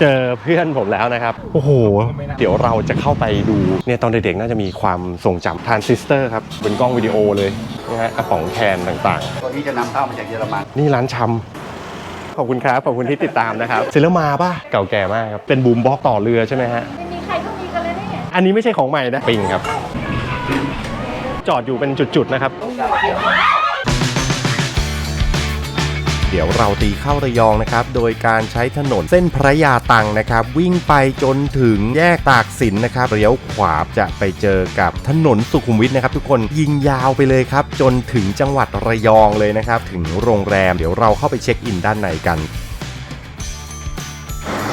เจอเพื่อนผมแล้วนะครับ โอ้โห เดี๋ยวเราจะเข้าไปดู เนี่ยตอนเด็กๆน่าจะมีความทรงจำทานซิสเตอร์ครับ เป็นกล้องวิดีโอเลยนะฮะกระป๋องแคนต่างตัวนี้จะนำเข้ามาจากเยอรมัน ๆ นี่ร้านชำขอบคุณครับ ขอบคุณที่ติดตามนะครับเซเลมาป่ะ เก่าแก่มากครับ เป็นบูมบ็อกต่อเรือใช่ไหมฮะ ไม่มีใครก็มีกันเลยเนี่ยอันนี้ไม่ใช่ของใหม่นะ ปิงครับ จอดอยู่เป็นจุดๆนะครับ เเดี๋ยวเราตีเข้าระยองนะครับโดยการใช้ถนนเส้นพระยาตังนะครับ วิ่งไปจนถึงแยกตากสินนะครับเลี้ยวขวาจะไปเจอกับถนนสุขุมวิทนะครับ ทุกคนยิงยาวไปเลยครับ จนถึงจังหวัดระยองเลยนะครับ ถึงโรงแรมเดี๋ยวเราเข้าไปเช็คอินด้านในกัน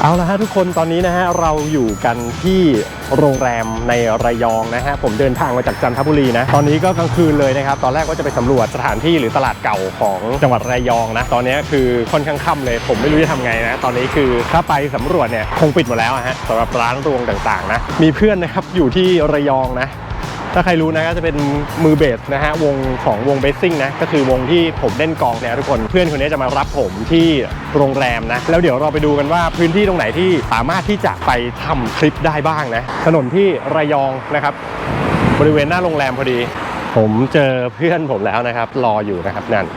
เอาละฮะทุกคนตอนนี้นะฮะเราอยู่กันที่โรงแรมในระยองนะฮะผมเดินทางมาจากจันทบุรีนะตอนนี้ก็กลางคืนเลยนะครับตอนแรกว่าจะไปสำรวจสถานที่หรือตลาดเก่าของจังหวัดระยองนะตอนนี้คือค่อนข้างค่ำเลย ผมไม่รู้จะทำไงนะตอนนี้คือถ้าไปสำรวจเนี่ยคงปิดหมดแล้วฮะสำหรับร้านรวงต่างๆนะมีเพื่อนนะครับอยู่ที่ระยองนะ ถ้าใครรู้นะก็จะเป็นมือเบสนะฮะวงของวงเบสซิ่งนะก็คือวงที่ผมเล่นกลองเนี่ยทุกคนเพื่อนคนนี้จะมารับผมที่โรงแรมนะแล้วเดี๋ยวเราไปดูกันว่าพื้นที่ตรงไหนที่สามารถที่จะไปทำคลิปได้บ้างนะถนนที่ระยองนะครับ บริเวณหน้าโรงแรมพอดี ผมเจอเพื่อนผมแล้วนะครับ รออยู่นะครับนั่น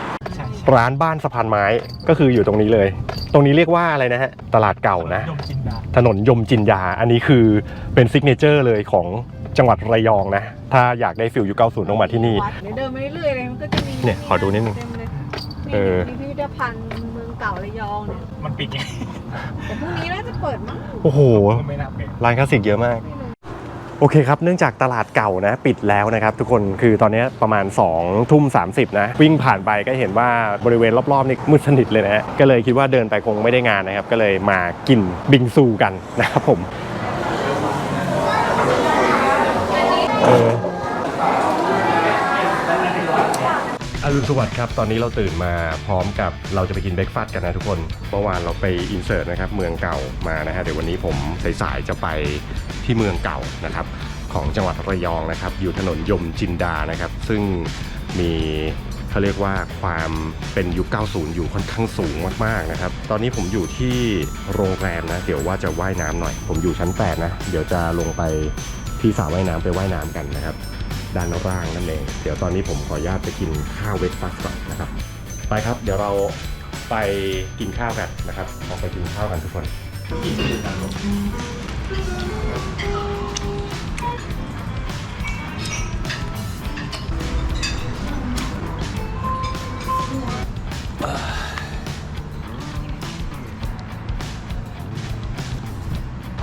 ร้านบ้านสะพานไม้ก็คืออยู่ตรงนี้เลย ตรงนี้เรียกว่าอะไรนะฮะตลาดเก่านะ ถนนยมจินยา อันนี้คือเป็นซิกเนเจอร์เลยของ จังหวัดระยองนะ ถ้าอยากได้ฟิลยุค90ต้องมาที่นี่ วัดเดี๋ยวเดินไปเรื่อยๆเลยมันก็จะมีเนี่ยขอดูนิดนึงเต็มเลยเออมีพิพิธภัณฑ์เมืองเก่าระยองเนี่ยมันปิดไงแต่พรุ่งนี้น่าจะเปิดมั้งโอ้โหก็ไม่น่าเป็นร้านคลาสสิกเยอะมากไม่รู้โอเคครับ เนื่องจากตลาดเก่านะ ปิดแล้วนะครับ ทุกคนคือตอนนี้ประมาณ2ทุ่ม30 นะ วิ่งผ่านไปก็เห็นว่าบริเวณรอบๆนี่มืดสนิทเลยนะฮะก็เลยคิดว่าเดินไปคงไม่ได้งานนะครับ ก็เลยมากินบิงซูกันนะครับผม เอออรุณสวัสดิ์ครับ ตอนนี้เราตื่นมาพร้อมกับเราจะไปกินเบรกฟาสต์กันนะทุกคน เมื่อวานเราไปอินเสิร์ตนะครับ เมืองเก่ามานะฮะ เดี๋ยววันนี้ผมสายๆจะไปที่เมืองเก่านะครับ ของจังหวัดระยองนะครับ อยู่ถนนยมจินดานะครับ ซึ่งมีเขาเรียกว่าความเป็นยุค 90 อยู่ค่อนข้างสูงมากๆนะครับ ตอนนี้ผมอยู่ที่โรงแรมนะ เดี๋ยวว่าจะว่ายน้ำหน่อย ผมอยู่ชั้น 8 นะ เดี๋ยวจะลงไป ที่สระว่ายน้ำไปว่ายน้ำกันนะครับ ด้านล่างนั่นเอง เดี๋ยวตอนนี้ผมขออนุญาตไปกินข้าวเวกฟาสต์ก่อนนะครับ ไปครับ เดี๋ยวเราไปกินข้าวกันนะครับ ออกไปกินข้าวกันทุกคน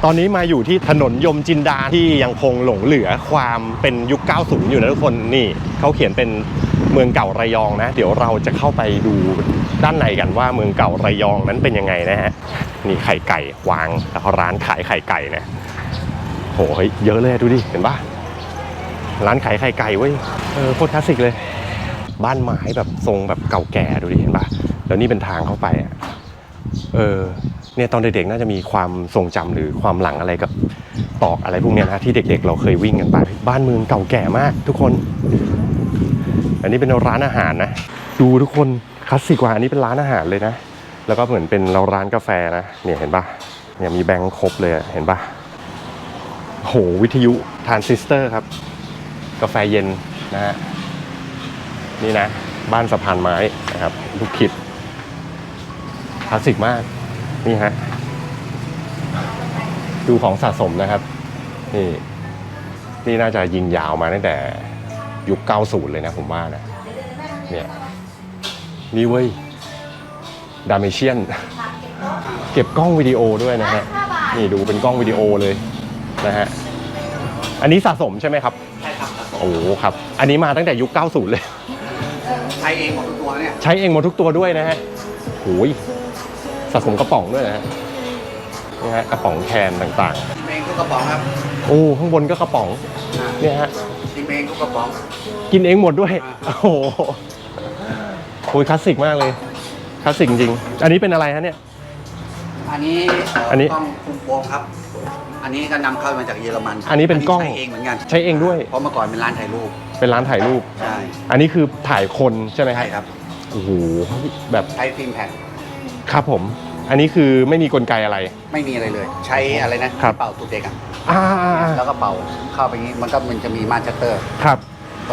ตอนนี้มาอยู่ที่ถนนยมจินดาที่ยังคงหลงเหลือความเป็นยุค 90 อยู่นะทุกคนนี่เขาเขียนเป็นเมืองเก่าระยองนะ เดี๋ยวเราจะเข้าไปดูด้านในกันว่าเมืองเก่าระยองนั้นเป็นยังไงนะฮะนี่ไข่ไก่วางแล้วร้านขายไข่ไก่นะโหเยเยอะเลยดูดิเห็นปะร้านขายไข่ไก่เว้ยเออโคตรคลาสสิกเลย บ้านไม้แบบทรงแบบเก่าแก่ดูดิเห็นปะแล้วนี่เป็นทางเข้าไปอะเออ เนี่ยตอนเด็กๆน่าจะมีความทรงจำหรือความหลังอะไรกับตอกอะไรพวกเนี้ยนะที่เด็กๆ เราเคยวิ่งกันไป บ้านเมืองเก่าแก่มาก ทุกคน อันนี้เป็นร้านอาหารนะ ดูทุกคนคลาสสิกกว่าอันนี้เป็นร้านอาหารเลยนะ แล้วก็เหมือนเป็นเราร้านกาแฟนะเนี่ยเห็นปะเนี่ยมีแบงค์ครบเลยเห็นปะโหวิทยุทรานซิสเตอร์ครับ กาแฟเย็นนะฮะนี่นะ บ้านสะพานไม้นะครับลูกคิดคลาสสิกมาก นี่ฮะ ดูของสะสมนะครับ นี่ นี่น่าจะยิงยาวมาตั้งแต่ยุค 90 เลยนะผมว่านะ เนี่ย นี่เว้ย ดาเมเชียน เก็บกล้องวิดีโอด้วยนะฮะ นี่ดูเป็นกล้องวิดีโอเลยนะฮะ อันนี้สะสมใช่ไหมครับ ใช่ครับครับโอ้โหครับ อันนี้มาตั้งแต่ยุค 90 เลย ใช้เองหมดทุกตัวเนี่ย ใช้เองหมดทุกตัวด้วยนะฮะโอ้ย สะสมกระป๋องด้วยนะฮะนี่ฮะกระป๋องแคนต่างชิมเองทุกกระป๋องครับๆ โอ้ข้างบนก็กระป๋องอ่าเนี่ยฮะ ชิมเองทุกกระป๋อง กินเองหมดด้วย โอ้โหโอ้ยคลาสสิกมากเลย คลาสสิกจริงๆอันนี้เป็นอะไรฮะเนี่ย อันนี้เอันนี้กล้องคุมโปงครับ อันนี้ก็นำเข้ามาจากเยอรมันอันนี้เป็นกล้องใช้เองเหมือนกันใช้เองด้วย เพราะเมื่อก่อนเป็นร้านถ่ายรูปเป็นร้านถ่ายรูป ใช่อันนี้คือถ่ายคนใช่ไหมใช่ครับ โอ้โห แบบใช้ฟิล์มแผ่น ครับผม อันนี้คือไม่มีกลไกอะไร ไม่มีอะไรเลย ใช้อะไรนะครับ เป่าตูดเด็กอะอ่าแล้วก็เป่าเข้าไปงี้มันก็มันจะมีม่านชัตเตอร์ ครับ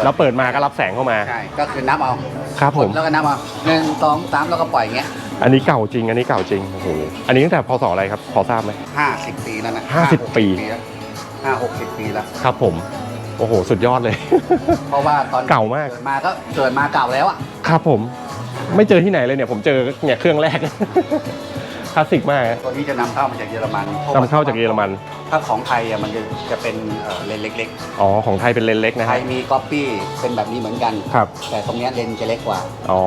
แล้วเปิดมาก็รับแสงเข้ามา ใช่ ก็คือนับเอาครับผม กดแล้วก็นับเอาหนึ่งสองสามแล้วก็ปล่อยอย่างเงี้ยอันนี้เก่าจริง อันนี้เก่าจริง โอ้โห อันนี้ตั้งแต่พศอะไรครับ พอทราบไหม ห้าสิบปีแล้วนะห้าสิบปีแล้วห้าหกสิบปีแล้ว ครับผม โอ้โห สุดยอดเลย เพราะว่าตอนเก่ามาก เกิดมาก็เกิดมาเก่าแล้วอะครับผม ไม่เจอที่ไหนเลยเนี่ย ผมเจอเนี่ยเครื่องแรก คลาสสิกมากตัวนี้จะนำเข้ามาจากเยอรมันนำเข้าจากเยอรมัน ถ้าของไทยอะมันจะจะเป็นเอ่อเลนส์เล็กอ๋อ ของไทยเป็นเลนส์เล็กๆ นะไทฮะยมีก๊อปปี้เป็นแบบนี้เหมือนกัน ครับ แต่ตรงเนี้ยเลนส์จะเล็กกว่า อ๋อ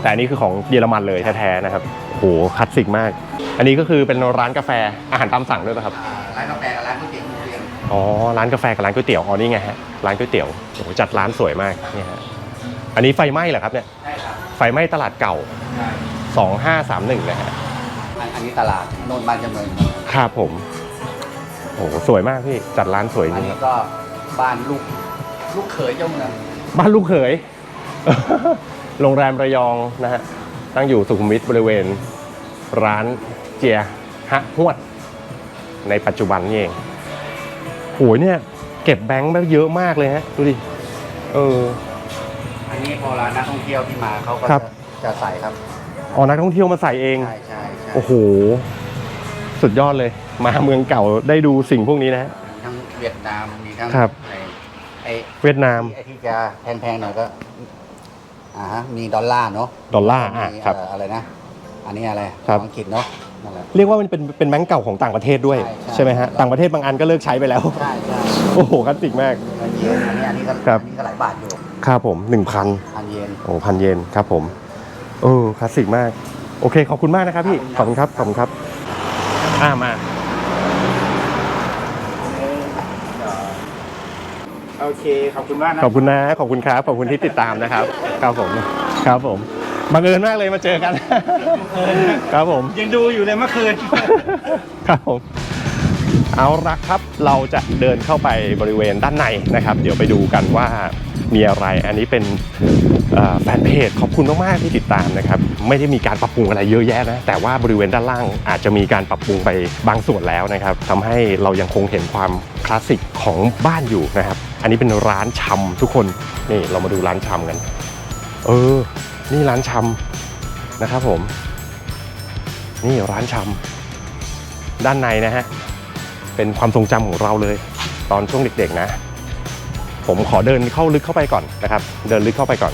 แต่อันนี้คือของเยอรมันเลยแท้ๆนะครับโหคลาสสิกมาก อันนี้ก็คือเป็นร้านกาแฟอาหารตามสั่งด้วยป่ะครับอ่าร้านกาแฟกับร้านก๋วยเตี๋ยวเรียนอ๋อ ร้านกาแฟกับร้านก๋วยเตี๋ยว อ๋อ นี่ไงฮะ ร้านก๋วยเตี๋ยวโอ้โหจัดร้านสวยมากเนี่ยฮะ อันนี้ไฟไหม้เหรอครับเนี่ย ใช่ครับไฟไหม้ตลาดเก่าใช่2531 นะฮะอันอันนี้ตลาดโนนบ้านจำเริญครับผม โอ้โหสวยมากพี่ จัดร้านสวยจอันริงคนี้รับก็บ้านลูกลูกเขยเจ้าเมืองบ้านลูกเขย โรงแรมระยองนะฮะ ตั้งอยู่สุขุมวิทบริเวณร้านเจียฮะฮวด ในปัจจุบันนี่เองโหยเนี่ย เก็บแบงค์แบบเยอะมากเลยฮะ ดูดิ เอออั นนี้พอร้านนักท่องเที่ยวที่มาเขาก็ครับจะจะใส่ครับอ๋อนักท่องเที่ยวมาใส่เอง ใช่ใช่ใช่โอ้โห สุดยอดเลย มาเมืองเก่าได้ดูสิ่งพวกนี้นะฮะ มีทั้งเวียดนามมีทั้งครับ ไอ้ไอ้เวียดนาม ไอ้ที่จะแพงๆหน่อยก็อ่าฮะมีดอลลาร์เนาะดอลลาร์อะมีครับ เอ่ออะไรนะ อันนี้อะไรครับ ของอังกฤษเนาะนั่นแหละ เรียกว่ามันเป็นเป็นแบงก์เก่าของต่างประเทศด้วย ใช่ใช่ ใช่ไหมฮะ ต่างประเทศบางอันก็เลิกใช้ไปแล้ว ใช่ใช่โอ้โหคลาสสิกมากเงินเยนอันนี้อันนี้ก็ครับ อันนี้ก็หลายบาทอยู่ ครับผมหนึ่งพันพันเยนโอ้พันเยนครับผมเออคลาสสิกมาก โอเค ขอบคุณมากนะครับพี่ ขอบคุณครับ ขอบคุณครับ อ่ามา โอเค ขอบคุณมากนะ ขอบคุณนะ ขอบคุณครับ ขอบคุณที่ติดตามนะครับ ครับผม ครับผม บังเอิญมากเลยมาเจอกัน ครับผม ยังดูอยู่เลยเมื่อคืน ครับผม เอาละครับ เราจะเดินเข้าไปบริเวณด้านในนะครับ เดี๋ยวไปดูกันว่า มีอะไร อันนี้เป็นแฟนเพจขอบคุณมากๆที่ติดตามนะครับ ไม่ได้มีการปรับปรุงอะไรเยอะแยะนะ แต่ว่าบริเวณด้านล่างอาจจะมีการปรับปรุงไปบางส่วนแล้วนะครับทำให้เรายังคงเห็นความคลาสสิกของบ้านอยู่นะครับ อันนี้เป็นร้านชำทุกคน นี่เรามาดูร้านชำกัน เออ นี่ร้านชำนะครับผม นี่ร้านชำด้านในนะฮะ เป็นความทรงจำของเราเลย ตอนช่วงเด็กๆนะ ผมขอเดินเข้าลึกเข้าไปก่อนนะครับ เดินลึกเข้าไปก่อน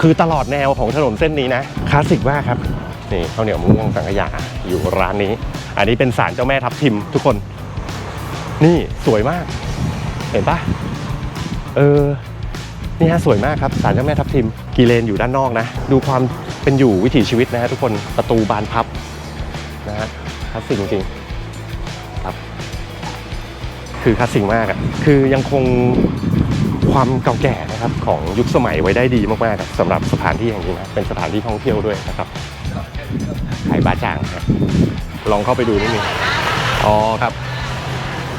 คือตลอดแนวของถนนเส้นนี้นะคลาสสิกมากครับนี่ข้าวเหนียวมะม่วงสังขยาอยู่ร้านนี้ อันนี้เป็นศาลเจ้าแม่ทับทิมทุกคน นี่สวยมาก เห็นปะเออนี่ฮะสวยมากครับศาลเจ้าแม่ทับทิมกีเลนอยู่ด้านนอกนะ ดูความเป็นอยู่วิถีชีวิตนะฮะทุกคนประตูบานพับนะฮะคลาสสิกจริงๆครับ คือคลาสสิกมากอะคือยังคง ความเก่าแก่นะครับของยุคสมัยไว้ได้ดีมากๆครับสำหรับสถานที่แห่งนี้นะเป็นสถานที่ท่องเที่ยวด้วยนะครับขายบาจางครับลองเข้าไปดูนิดนึงอ๋อครับ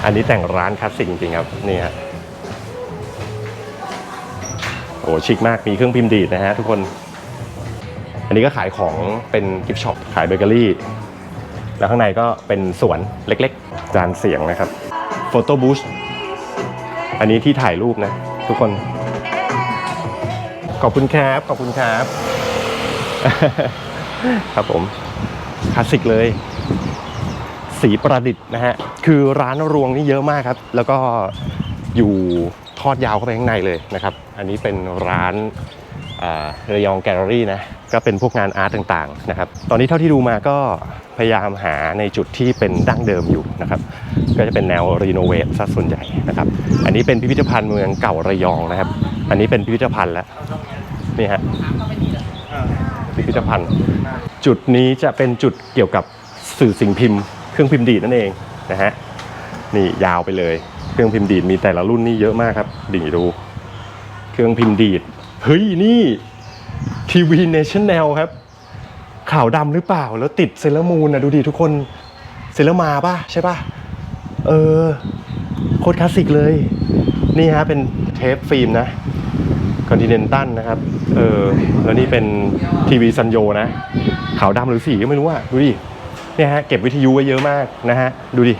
อันนี้แต่งร้านคลาสสิกจริงๆครับนี่ฮะโอ้ชิคมากมีเครื่องพิมพ์ดีดนะฮะทุกคน อันนี้ก็ขายของเป็นกิฟช็อปขายเบเกอรี่ แล้วข้างในก็เป็นสวนเล็กๆ จานเสียงนะครับโฟโต้บูชอันนี้ที่ถ่ายรูปนะ ทุกคน ขอบคุณครับ ขอบคุณครับ ครับผม คลาสสิกเลย สีประดิษฐ์นะฮะ คือร้านรวงนี่เยอะมากครับ แล้วก็อยู่ทอดยาวเข้าไปข้างในเลยนะครับ อันนี้เป็นร้านอ่า ระยองแกลเลอรี่นะก็เป็นพวกงานอาร์ตต่างๆนะครับตอนนี้เท่าที่ดูมาก็พยายามหาในจุดที่เป็นดั้งเดิมอยู่นะครับก็จะเป็นแนวรีโนเวทซะส่วนใหญ่นะครับอันนี้เป็นพิพิธภัณฑ์เมืองเก่าระยองนะครับ อันนี้เป็นพิพิธภัณฑ์แล้วนี่ฮะพิพิธภัณฑ์ จุดนี้จะเป็นจุดเกี่ยวกับสื่อสิ่งพิมพ์ เครื่องพิมพ์ดีดนั่นเองนะฮะนี่ยาวไปเลย เครื่องพิมพ์ดีดมีแต่ละรุ่นนี่เยอะมากครับดิ่งดู เครื่องพิมพ์ดีด เฮ้ยนี่ทีวีเนชั่นแนลครับ ขาวดำหรือเปล่าแล้วติดเซเลอร์มูนนะดูดิทุกคนเซเลอร์มาป่ะใช่ป่ะ เออ โคตรคลาสสิกเลย นี่ฮะเป็นเทปฟิล์มนะคอนติเนนตัลนะครับ เออ แล้วนี่เป็นทีวีซันโยนะ ขาวดำหรือสีก็ไม่รู้อะดูดิ เนี่ยฮะ เก็บวิทยุไว้เยอะมากนะฮะ ดูดิ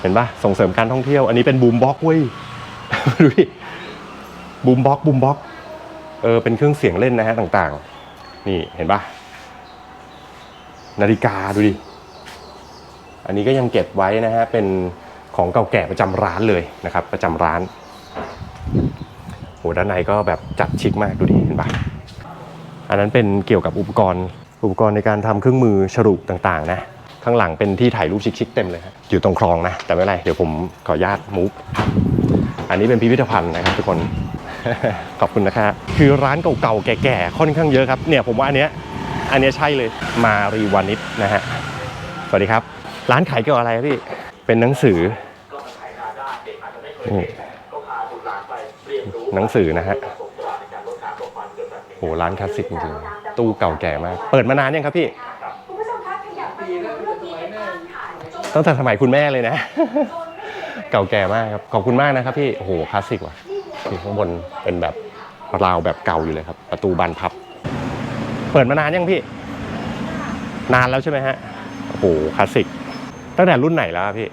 เห็นปะส่งเสริมการท่องเที่ยว อันนี้เป็นบูมบ็อกเว้ย ดูดิ บูมบ็อกบูมบ็อก เออเป็นเครื่องเสียงเล่นนะฮะต่างๆ นี่เห็นปะนาฬิกาดูดิ อันนี้ก็ยังเก็บไว้นะฮะเป็นของเก่าแก่ประจำร้านเลยนะครับ ประจำร้านโหด้านในก็แบบจัดชิคมากดูดิเห็นปะอันนั้นเป็นเกี่ยวกับอุปกรณ์ อุปกรณ์ในการทำเครื่องมือฉลุต่างๆ นะ ข้างหลังเป็นที่ถ่ายรูปชิคๆเต็มเลยฮะอยู่ตรงคลองนะ แต่ไม่เป็นไร เดี๋ยวผมขออนุญาตมูฟอันนี้เป็นพิพิธภัณฑ์นะครับทุกคน ขอบคุณนะครับคือร้านเก่าๆ แก่ๆ ค่อนข้างเยอะครับ เนี่ยผมว่าอันเนี้ย อันเนี้ยใช่เลย มารีวานิชนะฮะ สวัสดีครับ ร้านขายเกี่ยวกับอะไรพี่ เป็นหนังสือนี่หนังสือนะฮะโหร้านคลาสสิกจริงๆ ตู้เก่าแก่มาก เปิดมานานยังครับพี่ ตั้งแต่สมัยคุณแม่เลยนะ เก่าแก่มากครับ ขอบคุณมากนะครับพี่ โอ้โห คลาสสิกว่ะ นี่ข้างบนเป็นแบบราวแบบเก่าอยู่เลยครับ ประตูบานพับ เปิดมานานยังพี่ นานแล้วใช่ไหมฮะโอ้โหคลาสสิก ตั้งแต่รุ่นไหนแล้วอะพี่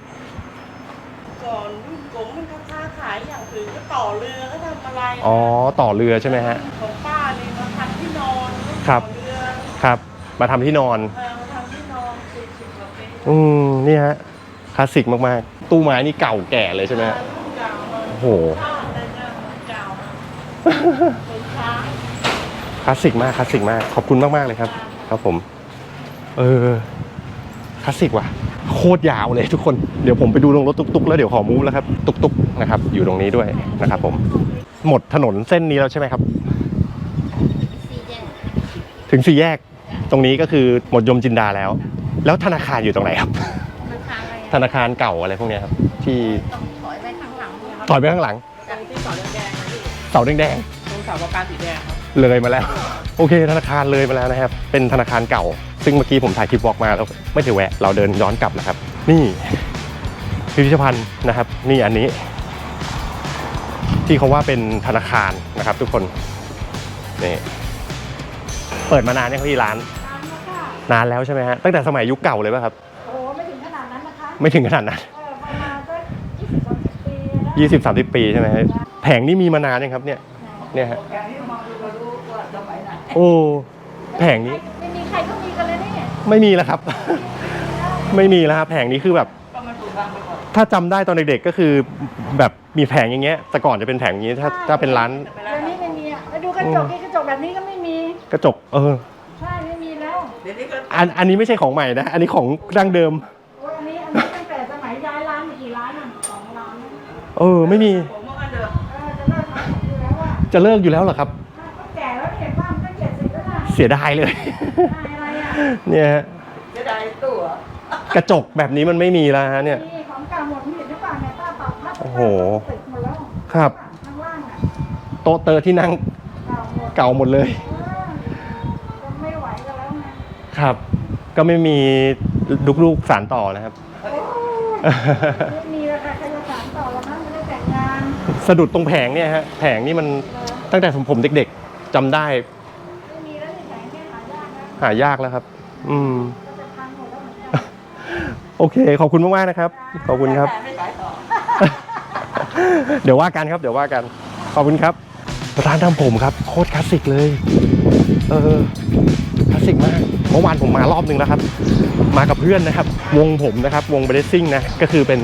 ก่อนรุ่นผมมันก็ค้าขายอย่างอื่นก็ต่อเรือก็ทำอะไรอ๋อต่อเรือใช่ไหมฮะของป้านี่มาทำที่นอนครับต่อเรือครับ มาทำที่นอนเออมาทำที่นอนสิบสิบกว่าปีอืมนี่ฮะคลาสสิกมากๆ ตู้ไม้นี่เก่าแก่เลยใช่ไหมฮะรุ่นเก่าเลยโอ้โห คลาสสิกมากคลาสสิกมาก ขอบคุณมากๆเลยครับ ครับผม เออคลาสสิกว่ะ โคตรยาวเลยทุกคน เดี๋ยวผมไปดูลงรถตุกๆ แล้วเดี๋ยวขอมูฟแล้วครับ ตุกๆนะครับ อยู่ตรงนี้ด้วยนะครับ ผม หมดถนนเส้นนี้แล้วใช่ไหมครับ ถึงสี่แยก ตรงนี้ก็คือหมดยมจินดาแล้ว แล้วธนาคารอยู่ตรงไหนครับมันทางอะไรธนาคารเก่าอะไรพวกเนี้ยครับ ที่ต้องถอยไปข้างหลัง เสาแดงตรงเสาประการสีแดงครับๆเลยมาแล้ว โอเค ธนาคารเลยมาแล้วนะครับ เป็นธนาคารเก่า ซึ่งเมื่อกี้ผมถ่ายคลิปวอล์กมาแล้วไม่ถือแวะ เราเดินย้อนกลับนะครับ นี่พิพิธภัณฑ์นะครับ นี่อันนี้ ที่เขาว่าเป็นธนาคารนะครับ ทุกคนนี่เปิดมานานยังพี่ร้านร้านนะคะนานแล้วใช่ไหมฮะตั้งแต่สมัยยุคเก่าเลยป่ะครับ โอ้ไม่ถึงขนาดนั้นนะคะ ไม่ถึงขนาดนั้น เออประมาณสักยี่สิบสามสิบปีนะยี่สิบสามสิบปีใช่ไหมฮะ แผงนี้มีมานานยังครับเนี่ย เนี่ยฮะโอ้ แผงนี้ไม่มีใครก็มีกันเลยเนี่ยไม่มีแล้วครับ ไม่มีแล้วครับแผงนี้คือแบบ ก็มันถูกบังไปก่อนถ้าจำได้ตอนเด็กๆก็คือแบบมีแผงอย่างเงี้ย แต่ก่อนจะเป็นแผงอย่างงี้ถ้าถ้าเป็นร้านไปเดี๋แล้ยววนี้ไม่มีอะไปดูกระจกนี่กระจกแบบนี้ก็ไม่มี กระจก เออ ใช่ไม่มีแล้ว เดี๋ยวนี้ก็อันอันนี้ไม่ใช่ของใหม่นะ อันนี้ของดั้งเดิม โอ้ยอันนี้อันนี้ตั้งแต่สมัยย้ายร้านมากี่ร้านอะสองร้านนะเออ ไม่มีผมว่ากันเถอะเออจะเลิกทำอยู่แล้วอะ จะเลิกอยู่แล้วเหรอครับก็แก่แล้วเนี่ยบ้านก็เจ็ดสิบแล้วนะเสียดายเลย อะไรอะเนี่ยฮะจะได้ตัวกระจกแบบนี้มันไม่มีแล้วฮะเนี่ย นี่ของเก่าหมดมีหรือเปล่าเนี่ยป้าปรับพับโอ้โหติดหมดแล้วครับ ข้างล่างอะโต๊ะเตอร์ที่นั่งเก่าหมดเก่าหมดเลยเออจะไม่ไหวกันแล้วไงครับ ก็ไม่มีลูกๆสารต่อนะครับ โอ้ยไม่มีแล้วค่ะใครจะสานต่อแล้วนะไม่ได้แต่งงานสะดุดตรงแผงเนี่ยฮะแผงนี่มันเหรอ ตั้งแต่ผมผมเด็กๆจำได้ไม่มีแล้วนี่แสงแค่หายากนะหายากแล้วครับ อืม ก็จะพังหมดแล้วเหมือนกันโอเค ขอบคุณมากๆนะครับ ขอบคุณครับ แต่ไม่ขายต่อ เดี๋ยวว่ากันครับ เดี๋ยวว่ากัน ขอบคุณครับ ร้านทำผมครับ โคตรคลาสสิกเลย เออ คลาสสิกมาก เมื่อวานผมมารอบนึงแล้วครับ มากับเพื่อนนะครับ วงผมนะครับ วงเบรซิ่งนะ ก็คือเป็น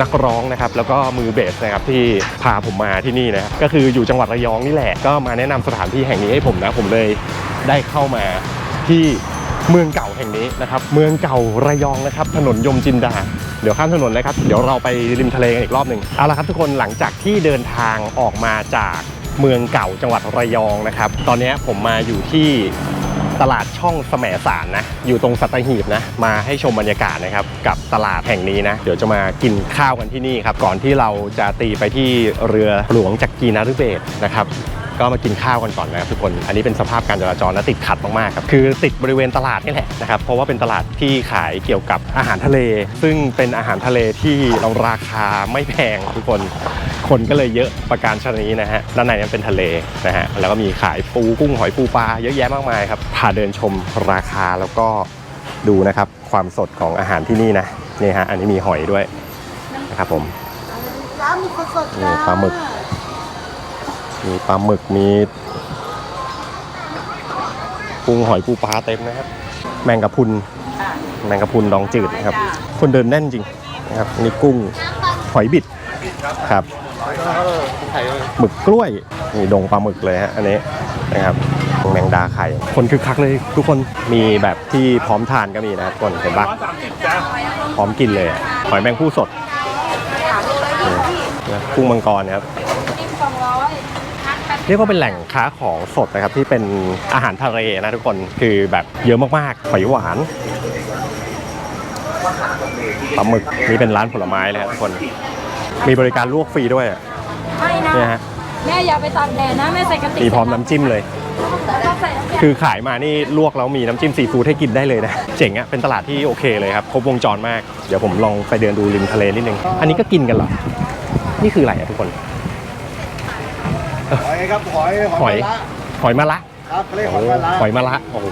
นักร้องนะครับ แล้วก็มือเบสนะครับที่พาผมมาที่นี่นะครับ ก็คืออยู่จังหวัดระยองนี่แหละ ก็มาแนะนำสถานที่แห่งนี้ให้ผมนะ ผมเลยได้เข้ามาที่เมืองเก่าแห่งนี้นะครับ เมืองเก่าระยองนะครับ ถนนยมจินดา เดี๋ยวข้ามถนนเลยครับ เดี๋ยวเราไปริมทะเลกันอีกรอบหนึ่งเอาละครับทุกคนหลังจากที่เดินทางออกมาจากเมืองเก่าจังหวัดระยองนะครับ ตอนนี้ผมมาอยู่ที่ ตลาดช่องแสมสารนะ อยู่ตรงสัตหีบนะ มาให้ชมบรรยากาศนะครับ กับตลาดแห่งนี้นะ เดี๋ยวจะมากินข้าวกันที่นี่ครับ ก่อนที่เราจะตีไปที่เรือหลวงจักรีนารุเบศนะครับ ก็มากินข้าวกันก่อนนะครับทุกคน อันนี้เป็นสภาพการจราจรนะติดขัดมากๆครับ คือติดบริเวณตลาดนี่แหละนะครับ เพราะว่าเป็นตลาดที่ขายเกี่ยวกับอาหารทะเล ซึ่งเป็นอาหารทะเลที่เราราคาไม่แพงทุกคน คนก็เลยเยอะประการชนี้นะฮะ ด้านในนั้นเป็นทะเลนะฮะ แล้วก็มีขายปูกุ้งหอยปูปลาเยอะแยะมากมายครับ พาเดินชมราคาแล้วก็ดูนะครับความสดของอาหารที่นี่นะ นี่ฮะ อันนี้มีหอยด้วยนะครับผมร้านหมึกสดๆนี่ปลาหมึก มีปลาหมึกมีกุ้งหอยปูปลาเต็มนะครับ แมงกะพุนแมงกะพุนดองจืดนะครับคนเดินแน่นจริงนะครับนี่กุ้งหอยบิดครับหมึกกล้วยนี่ดงปลาหมึกเลยฮะอันนี้นะครับแมงดาไข่ คนคึกคักเลยทุกคนมีแบบที่พร้อมทานก็มีนะครับทุกคนเห็นปะพร้อมกินเลยหอยแมงผู้สดกุ้งมังกรครับ เรียกว่าเป็นแหล่งค้าของสดนะครับที่เป็นอาหารทะเลนะทุกคนคือแบบเยอะมากๆหอยหวานปลาหมึกนี่เป็นร้านผลไม้เลยครับทุกคน มีบริการลวกฟรีด้วยอะไม่นะเนี่ยฮะแม่อย่าไปตากแดดนะแม่ใส่กระติกมีพร้อมน้ำจิ้มเลยแล้วก็ใส่น้ำยาคือขายมานี่ลวกแล้วมีน้ำจิ้มซีฟู้ดให้กินได้เลยนะ เจ๋งอะเป็นตลาดที่โอเคเลยครับ ครบวงจรมาก เดี๋ยวผมลองไปเดินดูริมทะเลนิดนึง อันนี้ก็กินกันเหรอ นี่คืออะไรอะทุกคน หอยครับหอยหอยหอยมะละครับเขาเรียกหโอ้อยมะระหอยมะละโอ้โห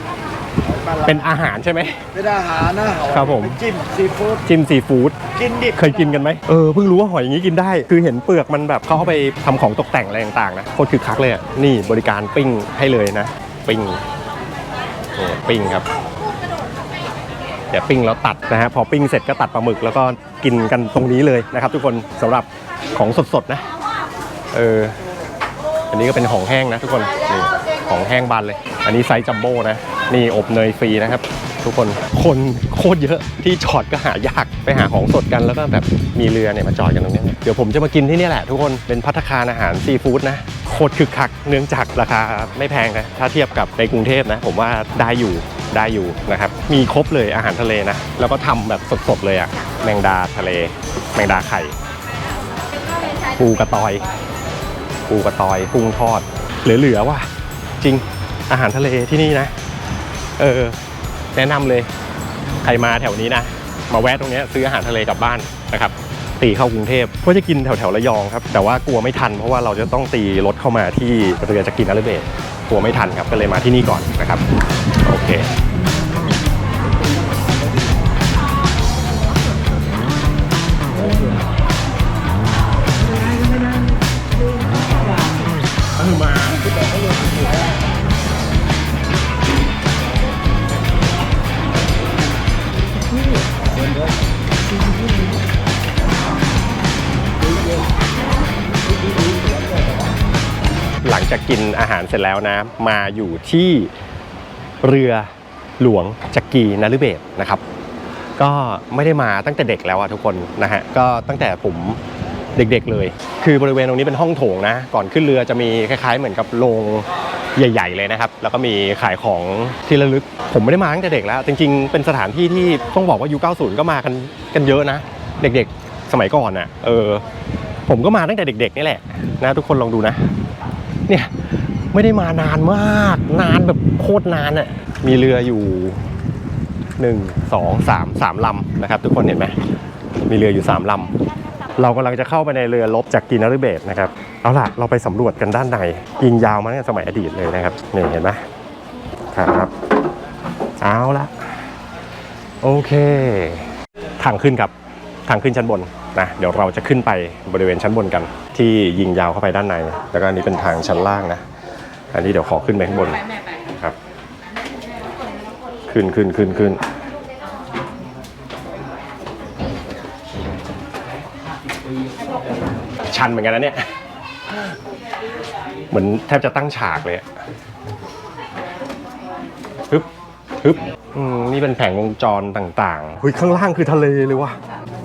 หอยมะระเป็นอาหารใช่ไหม เป็นอาหารนะหอยครับผม เป็นจิ้มซีฟู้ดจิ้มซีฟู้ดกินดิบเคยกินกันไหมเออเพิ่งรู้ว่าหอยอย่างนี้กินได้ คือเห็นเปลือกมันแบบเขาเอาไปทำของตกแต่งอะไรต่างๆนะโคตรคือคักเลยอะนี่บริการปิ้งให้เลยนะ ปิ้งนี่ปิ้งครับ เดี๋ยวปิ้งแล้วตัดนะฮะพอปิ้งเสร็จก็ตัดปลาหมึกแล้วก็กินกันตรงนี้เลยนะครับ ทุกคนสำหรับของสดๆนะ เออ อันนี้ก็เป็นของแห้งนะทุกคนนี่ของแห้งบานเลย อันนี้ไซส์จัมโบ้นะนี่อบเนยฟรีนะครับ ทุกคนคนโคตรเยอะที่จอดก็หายากไปหาของสดกันแล้วก็แบบมีเรือเนี่ยมาจอดกันตรงนี้เดี๋ยวผมจะมากินที่นี่แหละทุกคนเป็นพัตตาคารอาหารซีฟู้ดนะโคตรคึกคักเนื่องจากราคาไม่แพงนะถ้าเทียบกับในกรุงเทพนะ ผมว่าได้อยู่ได้อยู่นะครับ มีครบเลยอาหารทะเลนะ แล้วก็ทำแบบสดๆเลยอะแมงดาทะเล แมงดาไข่ปูกระตอย ปูกระตอยกุ้งทอด เหลือๆว่ะจริงอาหารทะเลที่นี่นะ เออ แนะนำเลย ใครมาแถวนี้นะ มาแวะตรงนี้ซื้ออาหารทะเลกลับบ้านนะครับ ตีเข้ากรุงเทพก็จะกินแถวแถวๆระยองครับ แต่ว่ากลัวไม่ทันเพราะว่าเราจะต้องตีรถเข้ามาที่เรือจะกินอาราเบตกลัวไม่ทันครับก็เลยมาที่นี่ก่อนนะครับ โอเค จากกินอาหารเสร็จแล้วนะ มาอยู่ที่เรือหลวงจักรีนฤเบศนะครับ ก็ไม่ได้มาตั้งแต่เด็กแล้วอะทุกคนนะฮะก็ตั้งแต่ผมเด็กๆเลย คือบริเวณตรงนี้เป็นห้องโถงนะ ก่อนขึ้นเรือจะมีคล้ายๆ เหมือนกับโรงใหญ่ ๆ เลยนะครับ แล้วก็มีขายของที่ระลึก ผมไม่ได้มาตั้งแต่เด็กแล้ว จริง ๆ เป็นสถานที่ที่ต้องบอกว่ายุค90 ก็มากันกันเยอะนะ เด็กๆ สมัยก่อนน่ะ เออ ผมก็มาตั้งแต่เด็ก ๆ นี่แหละนะทุกคนลองดูนะ เนี่ยไม่ได้มานานมาก นานแบบโคตรนานอะมีเรืออยู่หนึ่งสองสามสามลำนะครับ ทุกคนเห็นไหมมีเรืออยู่สามลำเรากำลังจะเข้าไปในเรือลบจากกีนาริเบตนะครับเอาล่ะเราไปสำรวจกันด้านในยิงยาวมาตั้งแต่สมัยอดีตเลยนะครับนี่เห็นไหมครับเอาละโอเค ทางขึ้นครับ ทางขึ้นชั้นบน นะเดี๋ยวเราจะขึ้นไปบริเวณชั้นบนกัน ที่ยิงยาวเข้าไปด้านใน แล้วก็อันนี้เป็นทางชั้นล่างนะ อันนี้เดี๋ยวขอขึ้นไปข้างบนครับ ขึ้นขึ้นขึ้นขึ้นชันเหมือนกันนะเนี่ย เหมือนแทบจะตั้งฉากเลยฮึบ ฮึบอืมนี่เป็นแผงวงจรต่างๆหุยข้างล่างคือทะเลเลยว่ะ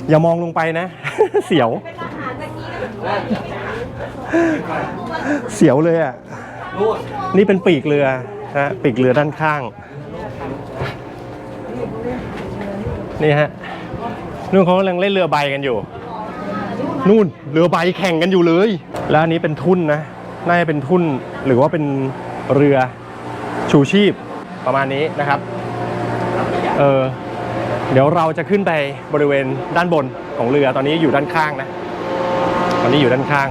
อย่ามองลงไปนะ เสียว เสียวเลยอะนี่เป็นปีกเรือนะฮะปีกเรือด้านข้าง นี่ฮะนู่นเขากำลังเล่นเรือใบกันอยู่ นู่นเรือใบแข่งกันอยู่เลย แล้วอันนี้เป็นทุ่นนะน่าจะเป็นทุ่นหรือว่าเป็นเรือชูชีพ ประมาณนี้นะครับเออเดี๋ยวเราจะขึ้นไปบริเวณด้านบนของเรือตอนนี้อยู่ด้านข้างนะ ตอนนี้อยู่ด้านข้าง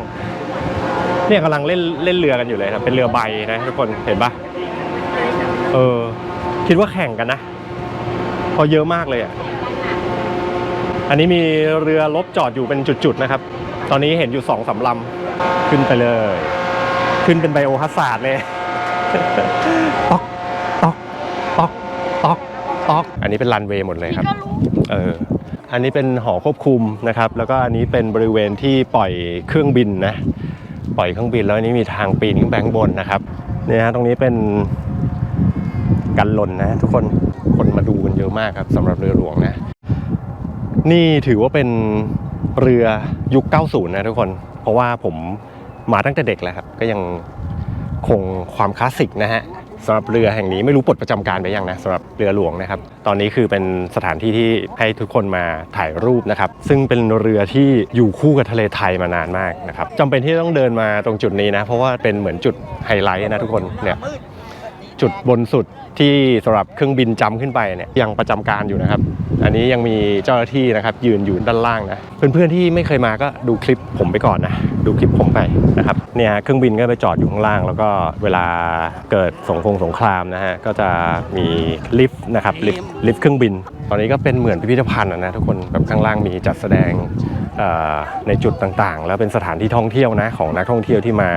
เนี่ยกำลังเล่นเล่นเรือกันอยู่เลยครับเป็นเรือใบนะทุกคนเห็นปะเออคิดว่าแข่งกันนะเพราะเยอะมากเลยอะอันนี้มีเรือลบจอดอยู่เป็นจุดๆนะครับ ตอนนี้เห็นอยู่สองสามลำขึ้นไปเลย ขึ้นเป็นไบโอฮัสซาร์ดเลยต๊อกต๊อกต๊อก ต๊อกต๊อก อันนี้เป็นรันเวย์หมดเลยครับ เออ อันนี้เป็นหอควบคุมนะครับ แล้วก็อันนี้เป็นบริเวณที่ปล่อยเครื่องบินนะ ปล่อยเครื่องบินแล้วอันนี้มีทางปีนขึ้นไปข้างบนนะครับ เนี่ยฮะตรงนี้เป็นกันหล่นนะ ทุกคน คนมาดูกันเยอะมากครับสำหรับเรือหลวงนะ นี่ถือว่าเป็นเรือยุค 90 นะทุกคน เพราะว่าผมมาตั้งแต่เด็กแล้วครับ ก็ยังคงความคลาสสิกนะฮะ สำหรับเรือแห่งนี้ไม่รู้ปลดประจำการไปยังนะสำหรับเรือหลวงนะครับ ตอนนี้คือเป็นสถานที่ที่ให้ทุกคนมาถ่ายรูปนะครับ ซึ่งเป็นเรือที่อยู่คู่กับทะเลไทยมานานมากนะครับจำเป็นที่ต้องเดินมาตรงจุดนี้นะ เพราะว่าเป็นเหมือนจุดไฮไลท์นะทุกคนเนี่ย จุดบนสุดที่สำหรับเครื่องบินจำขึ้นไปเนี่ยยังประจำการอยู่นะครับ อันนี้ยังมีเจ้าหน้าที่นะครับ ยืนอยู่ด้านล่างนะเพื่อนๆที่ไม่เคยมาก็ดูคลิปผมไปก่อนนะดูคลิปผมไปนะครับเนี่ยเครื่องบินก็ไปจอดอยู่ข้างล่าง แล้วก็เวลาเกิดสงครามสงครามนะฮะก็จะมีลิฟต์นะครับลิฟต์ลิฟต์เครื่องบิน ตอนนี้ก็เป็นเหมือนพิพิธภัณฑ์นะทุกคนแบบข้างล่างมีจัดแสดงในจุดต่างๆ แล้วเป็นสถานที่ท่องเที่ยวนะของนักท่องเที่ยวที่มา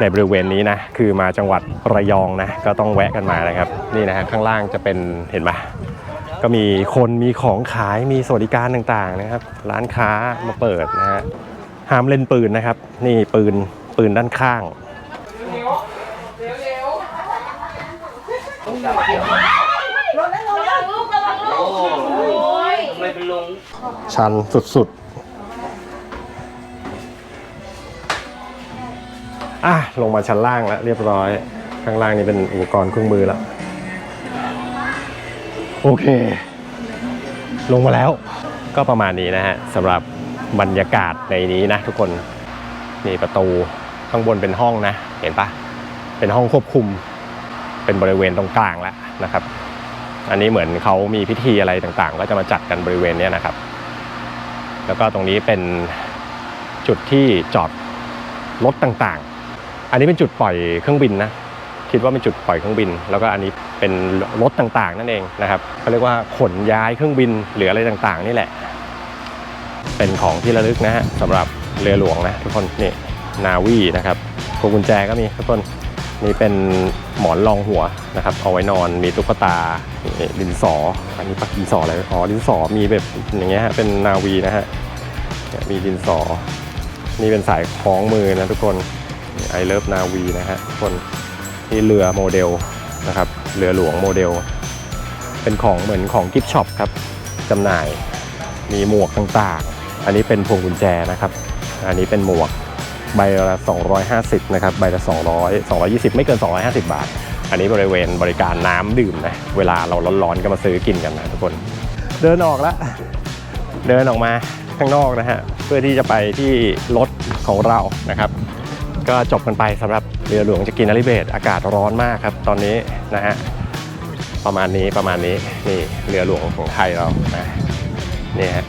ในบริเวณนี้นะคือมาจังหวัดระยองนะก็ต้องแวะกันมานะครับ นี่นะฮะข้างล่างจะเป็นเห็นไหมก็มีคนมีของขายมีสวัสดิการต่างๆนะครับ ร้านค้ามาเปิดนะฮะห้ามเล่นปืนนะครับ นี่ปืนปืนด้านข้างชันสุดๆ อะลงมาชั้นล่างแล้วเรียบร้อย ข้างล่างนี่เป็นอุปกรณ์เครื่องมือแล้ว โอเค ลงมาแล้ว ก็ประมาณนี้นะฮะสำหรับบรรยากาศในนี้นะทุกคนนี่ประตูข้างบนเป็นห้องนะ เห็นปะเป็นห้องควบคุม เป็นบริเวณตรงกลางแล้วนะครับ อันนี้เหมือนเขามีพิธีอะไรต่างๆ ก็จะมาจัดกันบริเวณนี้นะครับ แล้วก็ตรงนี้เป็นจุดที่จอดรถต่างๆ นนี้เป็นจุดปล่อยเครื่องบินนะคิดว่าเป็นจุดปล่อยเครื่องบิน แล้วก็อันนี้เป็นรถต่างๆ นั่นเองนะครับเขาเรียกว่าขนย้ายเครื่องบินหรืออะไรต่างๆ นี่แหละ เป็นของที่ระลึกนะฮะสำหรับเรือหลวงนะทุกคนนี่นาวีนะครับพวงกุญแจก็มีทุกคนนี่เป็นหมอนรองหัวนะครับเอาไว้นอนมีตุ๊กตาดินสออันนี้ปักดินสออะไรอ๋อดินสอมีแบบอย่างเงี้ยฮะเป็นนาวีนะฮะมีดินสอนี่เป็นสายคล้องมือนะทุกคน ไอเลิฟนาวีนะฮะทุกคนนี่เรือโมเดลนะครับเรือหลวงโมเดล เป็นของเหมือนของกิฟช็อปครับจำหน่ายมีหมวกต่างๆ อันนี้เป็นพวงกุญแจนะครับ อันนี้เป็นหมวกใบละ 250 นะครับ ใบละ 200 220 ไม่เกิน 250 บาท อันนี้บริเวณบริการน้ำดื่มนะ เวลาเราร้อนๆก็มาซื้อกินกันนะทุกคน เดินออกล้วเดินออกมาข้างนอกนะฮะ เพื่อที่จะไปที่รถของเรานะครับ ก็จบกันไปสำหรับเรือหลวงจะกินอาริเบตอากาศร้อนมากครับ ตอนนี้นะฮะประมาณนี้ประมาณนี้นี่เรือหลวงของไทยเรานะนี่ฮะ